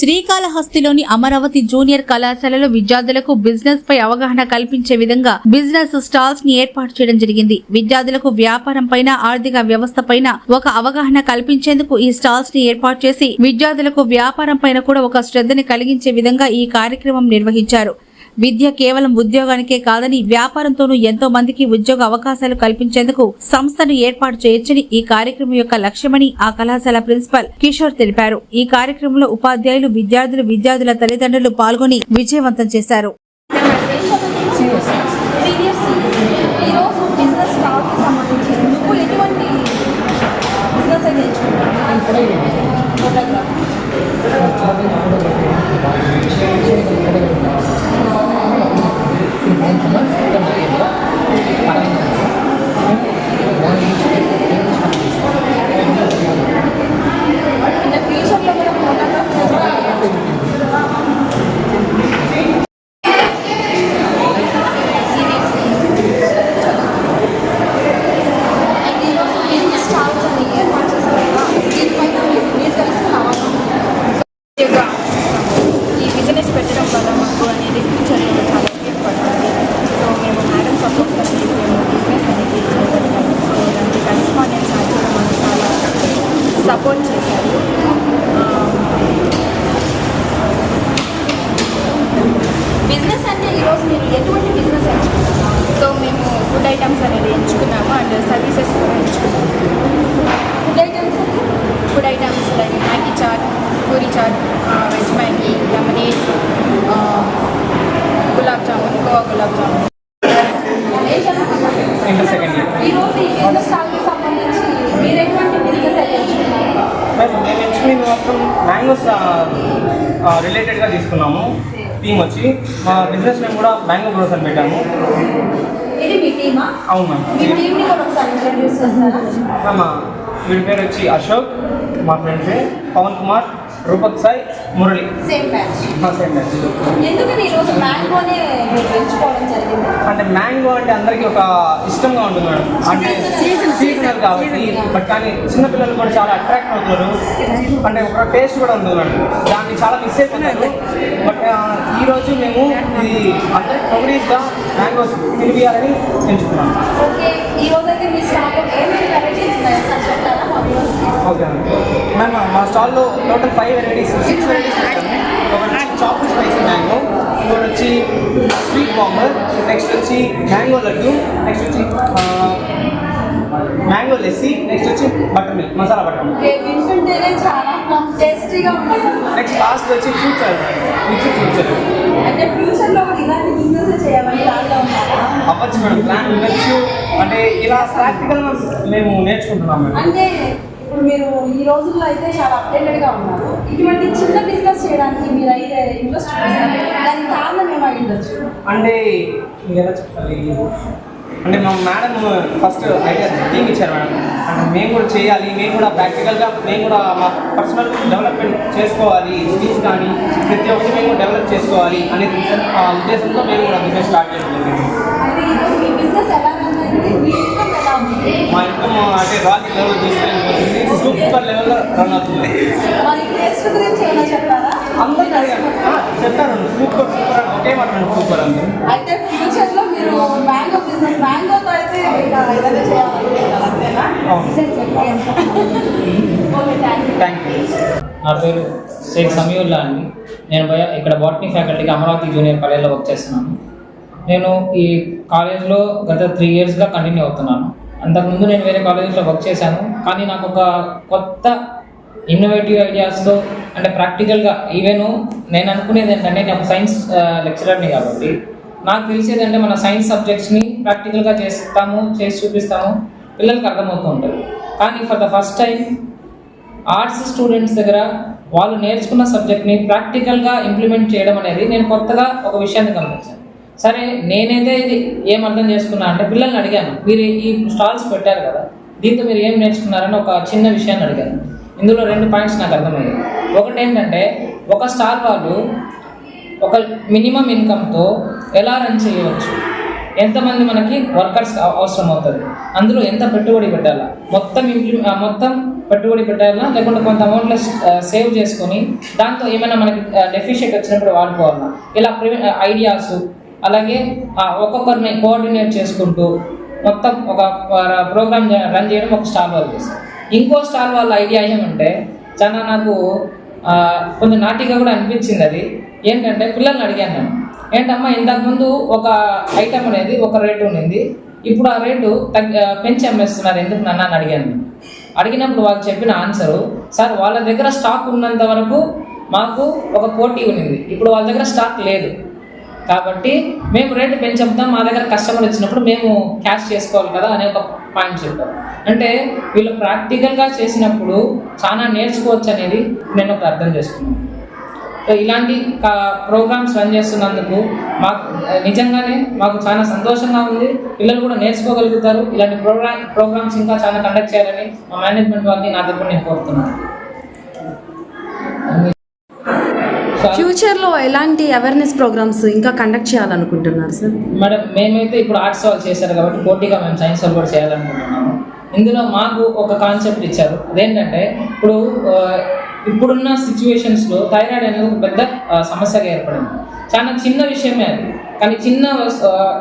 శ్రీకాళహస్తిలోని Amaravati junior కళాశాలలో విద్యార్థులకు business పై అవగాహన కల్పించే విధంగా బిజినెస్ స్టాల్స్ని ఏర్పాటు చేయడం జరిగింది. విద్యార్థులకు వ్యాపారం పైన ఆర్థిక వ్యవస్థ పైన ఒక అవగాహన కల్పించేందుకు ఈ స్టాల్స్ని ఏర్పాటు చేసి విద్యార్థులకు వ్యాపారం పైన కూడా ఒక శ్రద్ధని కలిగించే విధంగా ఈ కార్యక్రమం నిర్వహించారు. విద్య కేవలం ఉద్యోగానికే కాదని వ్యాపారంతోనూ ఎంతో మందికి ఉద్యోగ అవకాశాలు కల్పించేందుకు సంస్థను ఏర్పాటు చేయొచ్చని ఈ కార్యక్రమం యొక్క లక్ష్యమని ఆ కళాశాల ప్రిన్సిపల్ కిషోర్ తెలిపారు. ఈ కార్యక్రమంలో ఉపాధ్యాయులు విద్యార్థులు విద్యార్థుల తల్లిదండ్రులు పాల్గొని విజయవంతం చేశారు. సంబంధించి నువ్వు ఎటువంటి బిజినెస్ అయితే ఎంచుకుంటావు ఈ బిజినెస్ పెట్టడం వల్ల మాకు అనేది ఫ్యూచర్లో చాలా ఉపయోగపడుతుంది సో మేము మేడం సపోర్ట్ అనేది మేము బిజినెస్ అనేది చేయగలిగాము సో దానికి మాకు చాలా సపోర్ట్ చేశారు. బిజినెస్ అంటే ఈరోజు మీరు ఎటువంటి బిజినెస్ ఎంచుకున్నారు సో మేము ఫుడ్ ఐటమ్స్ అనేది ఎంచుకున్నాము అండ్ సర్వీసెస్ కూడా ఎంచుకున్నాము food items food items like Maggi chaat puri chaat veg Maggi lemonade gulab jamun Goa gulab jamun inter second year ఈరోజు ఈ బిజినెస్ స్టాల్కి సంబంధించి మీరు ఎటువంటి బిజినెస్ అయితే ఎంచుకున్నారు మేము మేము ఎంచుకునేది మాత్రం మ్యాంగోస్ రిలేటెడ్గా తీసుకున్నాము. థీమ్ వచ్చి మా బిజినెస్ మేము కూడా మ్యాంగో గ్రోస్ అని పెట్టాము. ఇది మీ టీమా? అవును మీ మ్యామ్ మ్యామ్ వీడి పేరు వచ్చి అశోక్. మా ఫ్రెండ్సే పవన్ కుమార్. రూపక్ సాయి మురళి. సేమ్ బ్యాచ్ మా సేమ్ బ్యాచ్. ఎందుకని ఈరోజు మ్యాంగోనే మీరు ఎంచుకోవడం జరిగింది? అంటే మ్యాంగో అంటే అందరికీ ఒక ఇష్టంగా ఉంటుంది మేడం. అంటే సీజనల్ కాబట్టి బట్ కానీ చిన్నపిల్లలు కూడా చాలా అట్రాక్ట్ అవుతున్నారు. అంటే ఒక టేస్ట్ కూడా ఉంటుంది మేడం. దాన్ని చాలా మిస్ అయిపోతున్నారు. బట్ ఆ, ఈ రోజు మేము ఇది అందరికి ప్రోగ్రీస్గా మ్యాంగోస్ తినిపించాలని ఎంచుకున్నాం. ఓకే ఈ రోజు అయితే మీ ఏమేమి వెరైటీస్ చెప్తారా ఓకే మ్యామ్ మా స్టాల్లో total five varieties six varieties ఒకటి చాక్లెట్ స్పైసీ మ్యాంగో ఇంకోటి వచ్చి స్వీట్ బాంబర్ నెక్స్ట్ వచ్చి మ్యాంగో లడ్డు నెక్స్ట్ వచ్చి మ్యాంగో లెస్సీ నెక్స్ట్ వచ్చి butter milk masala butter milk okay వింటుంటేనే చాలా టేస్టీగా ఉంటుంది. నెక్స్ట్ లాస్ట్ వచ్చి మిక్స్ ఫ్రూట్ సలాడ్ అంటే ఇలాంటి బిజినెస్ చేయాలని దాంట్లో అవ్వచ్చు మేడం ప్లాన్ ఉండొచ్చు. అంటే ఇలా ప్రాక్టికల్గా మేము నేర్చుకుంటున్నాం మేడం. అంటే ఇప్పుడు మీరు ఈ రోజుల్లో అయితే చాలా అప్డేటెడ్గా ఉన్నారు. ఇటువంటి చిన్న బిజినెస్ చేయడానికి మీరు అయితే ఇంట్రెస్ట్ దానికి కారణం ఏమై ఉండొచ్చు? అంటే ఇంకెలా చెప్పాలి? అంటే మా మేడం ఫస్ట్ ఐడియా థీమ్ ఇచ్చారు మేడం. అంటే మేము కూడా చేయాలి మేము కూడా ప్రాక్టికల్గా మేము కూడా మా పర్సనల్ డెవలప్మెంట్ చేసుకోవాలి స్కిల్స్ కానీ ప్రతి ఒక్కటి మేము డెవలప్ చేసుకోవాలి అనే ఉద్దేశంతో మేము కూడా బిజినెస్ స్టార్ట్ చేయడం జరిగింది. బిజినెస్ ఎలా మీ అంటే లెవెల్ తీసుకెళ్ళిపోతుంది. సూపర్ లెవెల్లో రన్ అవుతుంది. మరి టేస్ట్ గురించి ఏమైనా చెప్తారా అందరికీ అడిగాను "ఆ, చెప్పారు. Super super. అని ఒకే మాట సూపర్ అంది అయితే ఫ్యూచర్లో మీరు మ్యాంగో బిజినెస్ మ్యాంగోతో అయితే ఇంకా ఏదైనా చేయాలనుకుంటున్నారు? అంతేనా? అవును. ఓకే థ్యాంక్ యూ నా పేరు షేక్ సమీవుల్లా అండి నేను ఇక్కడ బాటనీ ఫ్యాకల్టీగా అమరావతి జూనియర్ కాలేజ్లో వర్క్ చేస్తున్నాను. నేను ఈ కాలేజ్లో గత త్రీ ఇయర్స్గా కంటిన్యూ అవుతున్నాను. అంతకుముందు నేను వేరే కాలేజెస్లో వర్క్ చేశాను. కానీ నాకు ఒక కొత్త ఇన్నోవేటివ్ ఐడియాస్తో అంటే ప్రాక్టికల్గా ఈవెన్ నేను అనుకునేది ఏంటంటే నేను సైన్స్ లెక్చరర్ని కాబట్టి. నాకు తెలిసేది అంటే మన సైన్స్ సబ్జెక్ట్స్ని ప్రాక్టికల్గా చేస్తాము చేసి చూపిస్తాము. పిల్లలకి అర్థమవుతూ ఉంటుంది. కానీ for the first time arts students దగ్గర వాళ్ళు నేర్చుకున్న సబ్జెక్ట్ని ప్రాక్టికల్గా ఇంప్లిమెంట్ చేయడం అనేది నేను కొత్తగా ఒక విషయాన్ని గమనించాను. సరే నేనైతే ఇది ఏం అర్థం చేసుకున్నా అంటే పిల్లల్ని అడిగాను. మీరు ఈ స్టాల్స్ పెట్టారు కదా దీంతో మీరు ఏం నేర్చుకున్నారని ఒక చిన్న విషయాన్ని అడిగాను. ఇందులో రెండు పాయింట్స్ నాకు అర్థమయ్యాయి. ఒకటి ఏంటంటే ఒక స్టాల్ వాళ్ళు ఒక మినిమం ఇన్కమ్తో ఎలా రన్ చేయవచ్చు? ఎంతమంది మనకి వర్కర్స్ అవసరం అవుతుంది అందులో ఎంత పెట్టుబడి పెట్టాలా? మొత్తం ఇంప్లి మొత్తం పెట్టుబడి పెట్టాలా? లేకుంటే కొంత అమౌంట్లో సేవ్ చేసుకొని దాంతో ఏమైనా మనకి డెఫిషియట్ వచ్చినప్పుడు వాడుకోవాలా? ఇలా ఐడియాస్ అలాగే ఒక్కొక్కరిని కోఆర్డినేట్ చేసుకుంటూ మొత్తం ఒక ప్రోగ్రామ్ రన్ చేయడం ఒక స్టాల్ వాళ్ళు చేస్తారు. ఇంకో స్టాల్ వాళ్ళ ఐడియా ఏమంటే చాలా నాకు కొంచెం నాటిగా కూడా అనిపించింది అది. ఏంటంటే పిల్లల్ని అడిగాను నేను. ఏంటమ్మా ఇంతకుముందు ఒక ఐటమ్ అనేది ఒక రేటు ఉండింది. ఇప్పుడు ఆ రేటు తగ్గి పెంచి అమ్మేస్తున్నారు ఎందుకు నన్ను? అని అడిగాను అడిగినప్పుడు వాళ్ళు చెప్పిన ఆన్సరు సార్ వాళ్ళ దగ్గర స్టాక్ ఉన్నంత వరకు మాకు ఒక పోటీ ఉన్నింది ఇప్పుడు వాళ్ళ దగ్గర స్టాక్ లేదు. కాబట్టి మేము రేటు పెంచబుతాం మా దగ్గర కస్టమర్ వచ్చినప్పుడు మేము క్యాష్ చేసుకోవాలి కదా అనే ఒక పాయింట్ చెప్పారు. అంటే వీళ్ళు ప్రాక్టికల్గా చేసినప్పుడు చాలా నేర్చుకోవచ్చు అనేది నేను ఒక అర్థం చేసుకున్నాను. సో ఇలాంటి ప్రోగ్రామ్స్ రన్ చేస్తున్నందుకు మాకు నిజంగానే మాకు చాలా సంతోషంగా ఉంది. పిల్లలు కూడా నేర్చుకోగలుగుతారు. ఇలాంటి ప్రోగ్రామ్ ప్రోగ్రామ్స్ ఇంకా చాలా కండక్ట్ చేయాలని మా మేనేజ్మెంట్ వారిని నా తరపున నేను కోరుతున్నాను. ఫ్యూచర్లో ఎలాంటి అవేర్నెస్ ప్రోగ్రామ్స్ ఇంకా కండక్ట్ చేయాలనుకుంటున్నారు సార్ మేడం మేమైతే ఇప్పుడు ఆర్ట్స్ వాళ్ళు చేశారు కాబట్టి పోటీగా మేము సైన్స్ వాళ్ళు కూడా చేయాలనుకుంటున్నాము. ఇందులో మాకు ఒక కాన్సెప్ట్ ఇచ్చారు. అదేంటంటే ఇప్పుడు ఇప్పుడున్న సిచ్యువేషన్స్లో థైరాయిడ్ అనేది ఒక పెద్ద సమస్యగా ఏర్పడింది. చాలా చిన్న విషయమే అది. కానీ చిన్న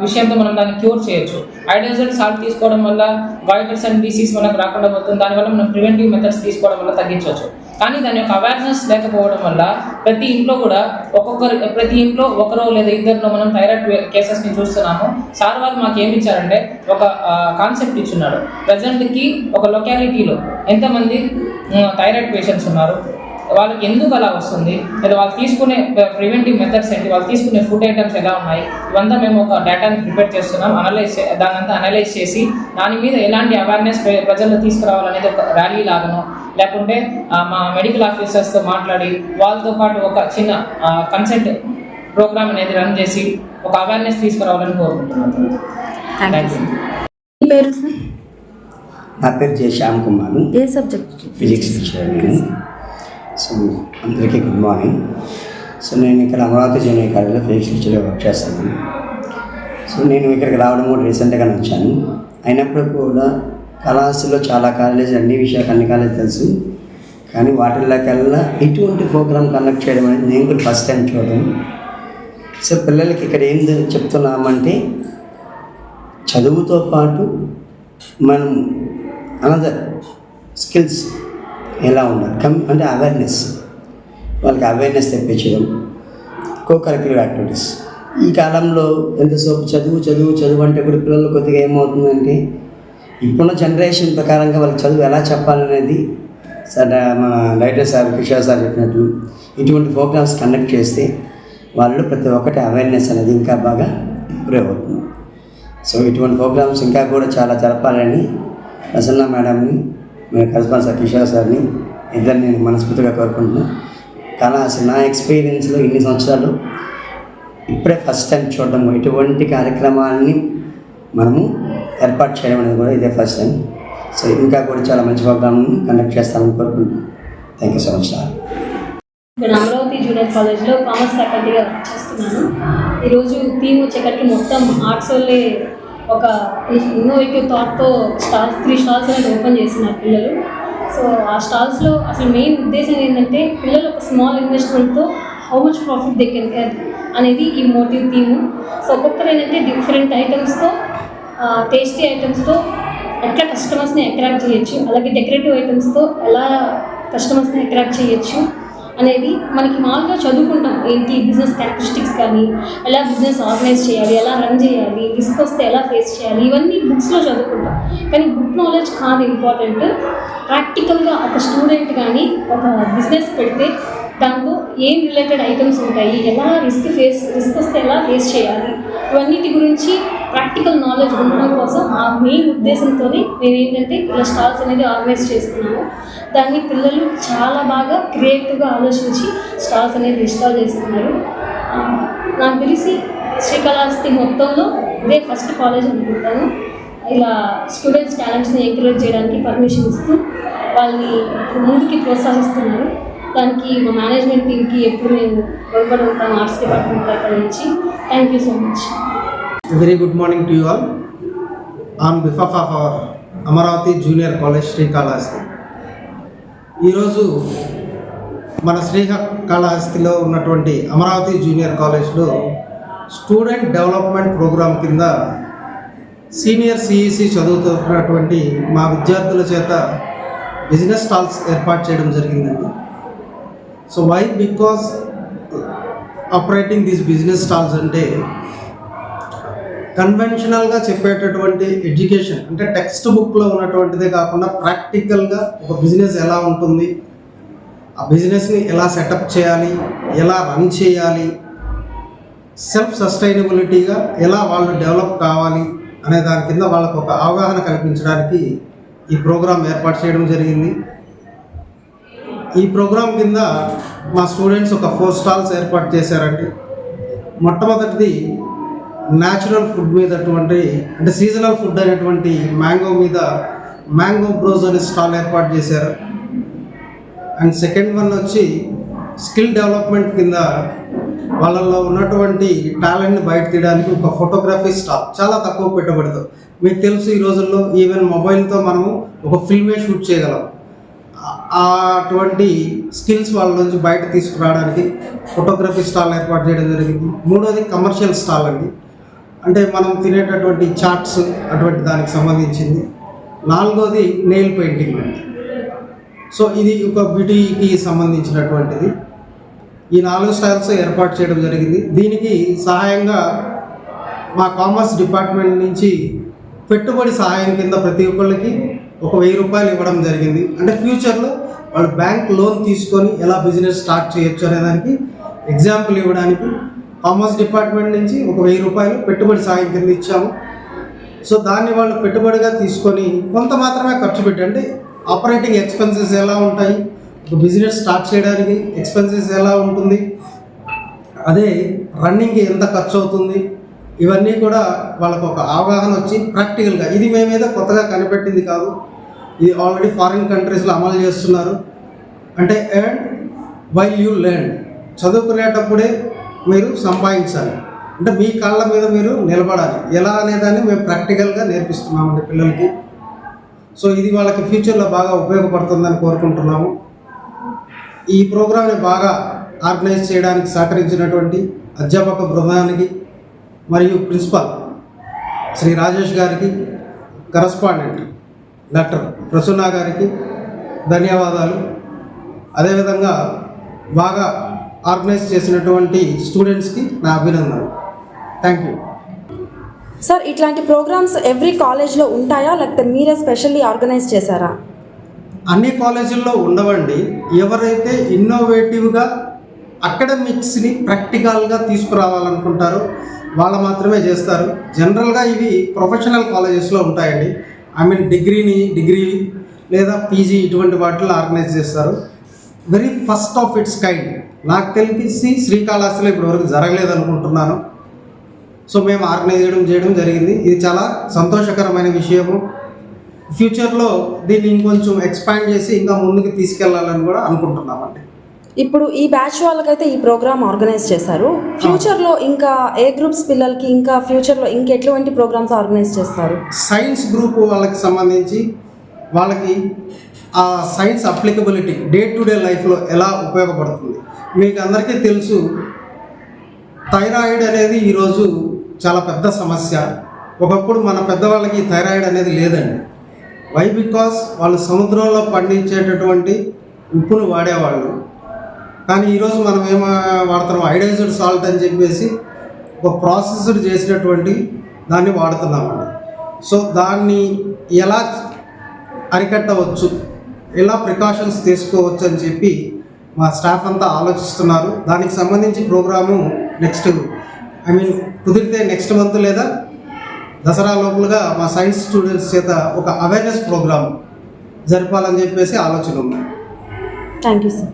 విషయంతో మనం దాన్ని క్యూర్ చేయొచ్చు. ఐడోజల్ సాల్ట్ తీసుకోవడం వల్ల వైటల్స్ అండ్ డిసీజ్ మనకు రాకుండా పోతుంది. దానివల్ల మనం ప్రివెంటివ్ మెథడ్స్ తీసుకోవడం వల్ల తగ్గించవచ్చు. కానీ దాని యొక్క అవేర్నెస్ లేకపోవడం వల్ల ప్రతి ఇంట్లో కూడా ఒక్కొక్కరు ప్రతి ఇంట్లో ఒకరో లేదా ఇద్దరిలో మనం థైరాయిడ్ కేసెస్ని చూస్తున్నాము. సార్ వాళ్ళు మాకు ఏమి ఇచ్చారంటే ఒక కాన్సెప్ట్ ఇచ్చున్నాడు ప్రజెంట్కి ఒక లొకాలిటీలో ఎంతమంది థైరాయిడ్ పేషెంట్స్ ఉన్నారు? వాళ్ళకి ఎందుకు అలా వస్తుంది? లేదా వాళ్ళు తీసుకునే ప్రివెంటివ్ మెథడ్స్ ఏంటి? వాళ్ళు తీసుకునే ఫుడ్ ఐటమ్స్ ఎలా ఉన్నాయి? ఇవంతా మేము ఒక డేటాని ప్రిపేర్ చేస్తున్నాం. అనలైజ్ దాని అంతా అనలైజ్ చేసి దాని మీద ఎలాంటి అవేర్నెస్ ప్రజల్లో తీసుకురావాలనేది ఒక ర్యాలీ లాగను లేకుంటే మా మెడికల్ ఆఫీసర్స్తో మాట్లాడి వాళ్ళతో పాటు ఒక చిన్న కన్సెంట్ ప్రోగ్రామ్ అనేది రన్ చేసి ఒక అవేర్నెస్ తీసుకురావాలని కోరుకుంటున్నాను. పేరు సార్ నా పేరు జే శ్యామ్ కుమార్. ఏ సబ్జెక్ట్ ఫిజిక్స్ టీచర్ నేను. సో అందరికీ గుడ్ మార్నింగ్ సో నేను ఇక్కడ అమరావతి జూనియర్ కాలేజీలో ఫిజిక్స్ టీచర్గా వర్క్ చేస్తాను. సో నేను ఇక్కడికి రావడం కూడా రీసెంట్గానే వచ్చాను. అయినప్పుడు కూడా కళాశాలలో చాలా కాలేజ్ అన్ని విషయాలు అన్ని కాలేజ్ తెలుసు. కానీ వాటిల్లోకెల్లా ఇటువంటి ప్రోగ్రామ్ కండక్ట్ చేయడం అనేది నేను కూడా ఫస్ట్ టైం చూడడం. సో పిల్లలకి ఇక్కడ ఏం చెప్తున్నామంటే చదువుతో పాటు మనం అనదర్ స్కిల్స్ ఎలా ఉండాలి? కమ్ అంటే అవేర్నెస్ వాళ్ళకి అవేర్నెస్ తెప్పించడం. కో కరిక్యులర్ యాక్టివిటీస్ ఈ కాలంలో ఎంతసేపు చదువు చదువు చదువు అంటే కూడా పిల్లలు కొద్దిగా ఏమవుతుందంటే ఇప్పుడున్న జనరేషన్ ప్రకారంగా వాళ్ళకి చదువు ఎలా చెప్పాలనేది సార్ మన లైటర్ సార్ కిషోర్ సార్ చెప్పినట్లు ఇటువంటి ప్రోగ్రామ్స్ కండక్ట్ చేస్తే వాళ్ళు ప్రతి ఒక్కటి అవేర్నెస్ అనేది ఇంకా బాగా ఇంప్రూవ్ అవుతుంది. సో ఇటువంటి ప్రోగ్రామ్స్ ఇంకా కూడా చాలా జరపాలని ప్రసన్న మేడంని మన కరస్పాండ్ సార్ కిషోర్ సార్ని ఇద్దరు నేను మనస్ఫూర్తిగా కోరుకుంటున్నాను కానీ అసలు నా ఎక్స్పీరియన్స్లో ఇన్ని సంవత్సరాలు ఇప్పుడే ఫస్ట్ టైం చూడడం ఇటువంటి కార్యక్రమాలని మనము ఏర్పాటు చేయడం అనేది కూడా ఇదే ఫస్ట్ టైం సో ఇంకా కూడా చాలా మంచి ప్రోగ్రామ్ కండక్ట్ చేస్తామని కోరుకుంటున్నాను thank you so much sir ఇక్కడ అమరావతి జూనియర్ కాలేజ్లో కామర్స్ ఫ్యాకల్టీగా వర్క్ చేస్తున్నాను ఈరోజు థీమ్ వచ్చేసరికి మొత్తం ఆర్ట్స్ వాళ్ళే ఒక ఇన్నోవేటివ్ థాట్తో స్టాల్స్ త్రీ స్టాల్స్ అనేది ఓపెన్ చేస్తున్నారు పిల్లలు. సో ఆ స్టాల్స్లో అసలు మెయిన్ ఉద్దేశం ఏంటంటే పిల్లలు ఒక small ఇన్వెస్ట్మెంట్తో how much profit they can అనేది ఈ మోటివ్ థీమ్ సో ఒక్కొక్కరు ఏంటంటే డిఫరెంట్ ఐటమ్స్తో టేస్టీ ఐటమ్స్తో ఎట్లా కస్టమర్స్ని అట్రాక్ట్ చేయొచ్చు అలాగే డెకరేటివ్ ఐటమ్స్తో ఎలా కస్టమర్స్ని అట్రాక్ట్ చేయొచ్చు అనేది మనకి మామూలుగా చదువుకుంటాం. ఏంటి? బిజినెస్ క్యారెక్టరిస్టిక్స్ కానీ ఎలా బిజినెస్ ఆర్గనైజ్ చేయాలి ఎలా రన్ చేయాలి రిస్క్ వస్తే ఎలా ఫేస్ చేయాలి ఇవన్నీ బుక్స్లో చదువుకుంటాం. కానీ బుక్ నాలెడ్జ్ కాదు ఇంపార్టెంట్ ప్రాక్టికల్గా ఒక స్టూడెంట్ కానీ ఒక బిజినెస్ పెడితే దాంతో ఏం రిలేటెడ్ ఐటమ్స్ ఉంటాయి ఎలా రిస్క్ ఫేస్ రిస్క్ వస్తే ఎలా ఫేస్ చేయాలి ఇవన్నిటి గురించి ప్రాక్టికల్ నాలెడ్జ్ ఉండడం కోసం ఆ మెయిన్ ఉద్దేశంతో నేను ఏంటంటే ఇలా స్టాల్స్ అనేది ఆర్గనైజ్ చేసుకున్నాను. దాన్ని పిల్లలు చాలా బాగా క్రియేటివ్గా ఆలోచించి స్టాల్స్ అనేది ఇన్స్టాల్ చేసుకున్నారు. నాకు తెలిసి శ్రీకాళహస్తి మొత్తంలో ఇదే ఫస్ట్ కాలేజ్ అనుకుంటాను. ఇలా స్టూడెంట్స్ టాలెంట్స్ని ఎంకరేజ్ చేయడానికి పర్మిషన్ ఇస్తూ వాళ్ళని ముందుకి ప్రోత్సహిస్తున్నారు. దానికి మా మేనేజ్మెంట్ టీమ్కి ఎప్పుడు మేము రుణపడి ఉంటాం ఆర్ట్స్ డిపార్ట్మెంట్ తరఫు నుంచి. Thank you so much very good morning to to on all. On of our Amaravati junior college Srikalahasti ఈరోజు మన శ్రీకాళహస్తిలో ఉన్నటువంటి అమరావతి జూనియర్ కాలేజ్లో స్టూడెంట్ డెవలప్మెంట్ ప్రోగ్రాం కింద సీనియర్ సిఈసి చదువుతున్నటువంటి మా విద్యార్థుల చేత బిజినెస్ స్టాల్స్ ఏర్పాటు చేయడం జరిగిందండి. So why because operating these business stalls అంటే కన్వెన్షనల్గా చెప్పేటటువంటి ఎడ్యుకేషన్ అంటే టెక్స్ట్ బుక్లో ఉన్నటువంటిదే కాకుండా ప్రాక్టికల్గా ఒక బిజినెస్ ఎలా ఉంటుంది ఆ బిజినెస్ని ఎలా సెటప్ చేయాలి ఎలా రన్ చేయాలి సెల్ఫ్ సస్టైనబిలిటీగా ఎలా వాళ్ళు డెవలప్ కావాలి అనే దాని కింద వాళ్ళకు ఒక అవగాహన కల్పించడానికి ఈ ప్రోగ్రాం ఏర్పాటు చేయడం జరిగింది. ఈ ప్రోగ్రాం కింద మా స్టూడెంట్స్ ఒక ఫోర్ స్టాల్స్ ఏర్పాటు చేశారండి. మొట్టమొదటిది న్యాచురల్ ఫుడ్ మీద అటువంటి అంటే సీజనల్ ఫుడ్ అనేటువంటి మ్యాంగో మీద మ్యాంగో బ్రోజ్ అనే స్టాల్ ఏర్పాటు చేశారు. అండ్ సెకండ్ వన్ వచ్చి స్కిల్ డెవలప్మెంట్ కింద వాళ్ళల్లో ఉన్నటువంటి టాలెంట్ని బయట తీయడానికి ఒక ఫోటోగ్రఫీ స్టాల్ చాలా తక్కువ పెట్టుబడితో. మీకు తెలుసు ఈ రోజుల్లో ఈవెన్ మొబైల్తో మనము ఒక ఫిల్మే షూట్ చేయగలం. అటువంటి స్కిల్స్ వాళ్ళ నుంచి బయట తీసుకురావడానికి ఫోటోగ్రఫీ స్టాల్ ఏర్పాటు చేయడం జరిగింది. మూడోది కమర్షియల్ స్టాల్ అండి. అంటే మనం తినేటటువంటి చాట్స్ అటువంటి దానికి సంబంధించింది. నాలుగోది నెయిల్ పెయింటింగ్ అండి. సో ఇది ఒక బ్యూటీకి సంబంధించినటువంటిది. ఈ నాలుగు స్టైల్స్ ఏర్పాటు చేయడం జరిగింది. దీనికి సహాయంగా మా కామర్స్ డిపార్ట్మెంట్ నుంచి పెట్టుబడి సహాయం కింద ప్రతి ఒక్కళ్ళకి ఒక వెయ్యి రూపాయలు ఇవ్వడం జరిగింది. అంటే ఫ్యూచర్లో వాళ్ళు బ్యాంక్ లోన్ తీసుకొని ఎలా బిజినెస్ స్టార్ట్ చేయొచ్చు అనే దానికి ఎగ్జాంపుల్ ఇవ్వడానికి కామర్స్ డిపార్ట్మెంట్ నుంచి ఒక వెయ్యి రూపాయలు పెట్టుబడి సాయం కింద ఇచ్చాము. సో దాన్ని వాళ్ళు పెట్టుబడిగా తీసుకొని కొంత మాత్రమే ఖర్చు పెట్టండి. ఆపరేటింగ్ ఎక్స్పెన్సెస్ ఎలా ఉంటాయి? ఒక బిజినెస్ స్టార్ట్ చేయడానికి ఎక్స్పెన్సెస్ ఎలా ఉంటుంది? అదే రన్నింగ్కి ఎంత ఖర్చు అవుతుంది? ఇవన్నీ కూడా వాళ్ళకు ఒక అవగాహన వచ్చి ప్రాక్టికల్గా ఇది మేమేదో కొత్తగా కనిపెట్టింది కాదు. ఇది ఆల్రెడీ ఫారిన్ కంట్రీస్లో అమలు చేస్తున్నారు. అంటే అండ్ వై యూ లెర్న్ చదువుకునేటప్పుడే మీరు సంపాదించాలి. అంటే మీ కాళ్ళ మీద మీరు నిలబడాలి. ఎలా అనేదాన్ని మేము ప్రాక్టికల్గా నేర్పిస్తున్నామండి పిల్లలకి. సో ఇది వాళ్ళకి ఫ్యూచర్లో బాగా ఉపయోగపడుతుందని కోరుకుంటున్నాము. ఈ ప్రోగ్రామ్ని బాగా ఆర్గనైజ్ చేయడానికి సహకరించినటువంటి అధ్యాపక బృందానికి మరియు ప్రిన్సిపాల్ శ్రీ రాజేష్ గారికి కరస్పాండెంట్ డాక్టర్ ప్రసన్న గారికి ధన్యవాదాలు. అదేవిధంగా బాగా ఆర్గనైజ్ చేసినటువంటి స్టూడెంట్స్కి నా అభినందనలు. థ్యాంక్ యూ సార్ ఇట్లాంటి ప్రోగ్రామ్స్ ఎవ్రీ కాలేజ్లో ఉంటాయా? లేకపోతే మీరే స్పెషల్లీ ఆర్గనైజ్ చేశారా? అన్ని కాలేజీల్లో ఉండవండి. ఎవరైతే ఇన్నోవేటివ్గా అకాడమిక్స్ని ప్రాక్టికల్గా తీసుకురావాలనుకుంటారో వాళ్ళు మాత్రమే చేస్తారు. జనరల్గా ఇవి ప్రొఫెషనల్ కాలేజెస్లో ఉంటాయండి. ఐ మీన్ డిగ్రీని డిగ్రీ లేదా పీజీ ఇటువంటి వాటిలో ఆర్గనైజ్ చేస్తారు. Very first of its kind నాకు తెలిసి శ్రీకాళహస్తిలో ఇప్పటివరకు జరగలేదు అనుకుంటున్నాను సో మేము ఆర్గనైజ్ చేయడం చేయడం జరిగింది. ఇది చాలా సంతోషకరమైన విషయము. ఫ్యూచర్లో దీన్ని ఇంకొంచెం ఎక్స్పాండ్ చేసి ఇంకా ముందుకు తీసుకెళ్ళాలని కూడా అనుకుంటున్నామండి. ఇప్పుడు ఈ బ్యాచ్ వాళ్ళకైతే ఈ ప్రోగ్రామ్ ఆర్గనైజ్ చేశారు. ఫ్యూచర్లో ఇంకా ఏ గ్రూప్స్ పిల్లలకి ఇంకా ఫ్యూచర్లో ఇంకెటువంటి ప్రోగ్రామ్స్ ఆర్గనైజ్ చేస్తారు? సైన్స్ గ్రూప్ వాళ్ళకి సంబంధించి వాళ్ళకి ఆ science applicability day to day లైఫ్లో ఎలా ఉపయోగపడుతుంది? మీకు అందరికీ తెలుసు థైరాయిడ్ అనేది ఈరోజు చాలా పెద్ద సమస్య. ఒకప్పుడు మన పెద్దవాళ్ళకి థైరాయిడ్ అనేది లేదండి. వై బికాస్ వాళ్ళు సముద్రంలో పండించేటటువంటి ఉప్పును వాడేవాళ్ళు. కానీ ఈరోజు మనం ఏం వాడుతున్నాం? ఐడైజ్డ్ సాల్ట్ అని చెప్పేసి ఒక ప్రాసెస్డ్ చేసినటువంటి దాన్ని వాడుతున్నామండి. సో దాన్ని ఎలా అరికట్టవచ్చు? ఎలా ప్రికాషన్స్ తీసుకోవచ్చు అని చెప్పి మా స్టాఫ్ అంతా ఆలోచిస్తున్నారు. దానికి సంబంధించి ప్రోగ్రాము నెక్స్ట్ ఐ మీన్ కుదిరితే నెక్స్ట్ మంత్ లేదా దసరా లోపలగా మా సైన్స్ స్టూడెంట్స్ చేత ఒక అవేర్నెస్ ప్రోగ్రామ్ జరపాలని చెప్పేసి ఆలోచన ఉంది. Thank you sir.